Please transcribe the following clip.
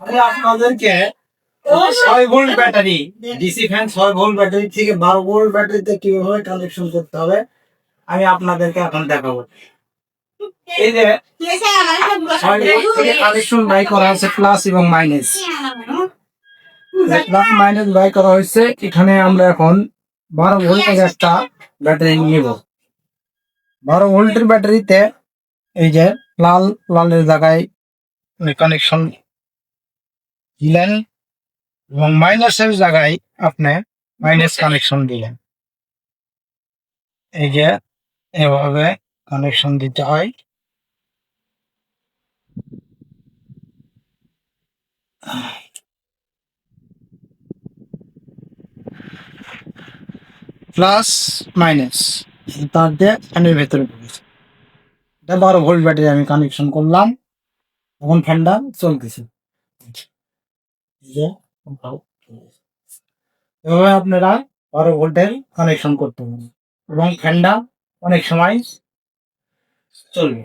আমি আপনাদেরকে ছয় ভোল্ট ব্যাটারি ডিসি ফ্যান ছয় ভোল্ট ব্যাটারি থেকে বারো ভোল্ট ব্যাটারিতে কীভাবে কানেকশন করতে হবে আমি আপনাদেরকে এখন দেখাবো। এই যে ছয় ভোল্ট থেকে কানেকশন বাই করা আছে প্লাস এবং মাইনাস প্লাস মাইনাস বাই করা হয়েছে এখানে আমরা এখন বারো ভোল্টের একটা ব্যাটারি নিব। বারো ভোল্টের ব্যাটারিতে এই যে লাল লালের জায়গায় কানেকশন দিলেন এবং মাইনাসের জায়গায় আপনি মাইনাস কানেকশন দিলেন। এই যে এভাবে কানেকশন দিতে হয়। প্লাস মাইনাস তার দিয়ে ফ্যানের ভেতরে ঢুকেছে এটা বারো ভোল্ট ব্যাটারি আমি কানেকশন করলাম। এখন ফ্যানটা চলতেছে। যে, এভাবে আপনারা বারো ভোল্টের কানেকশন করতে পারেন এবং ফ্যানটা অনেক সময় চলবে।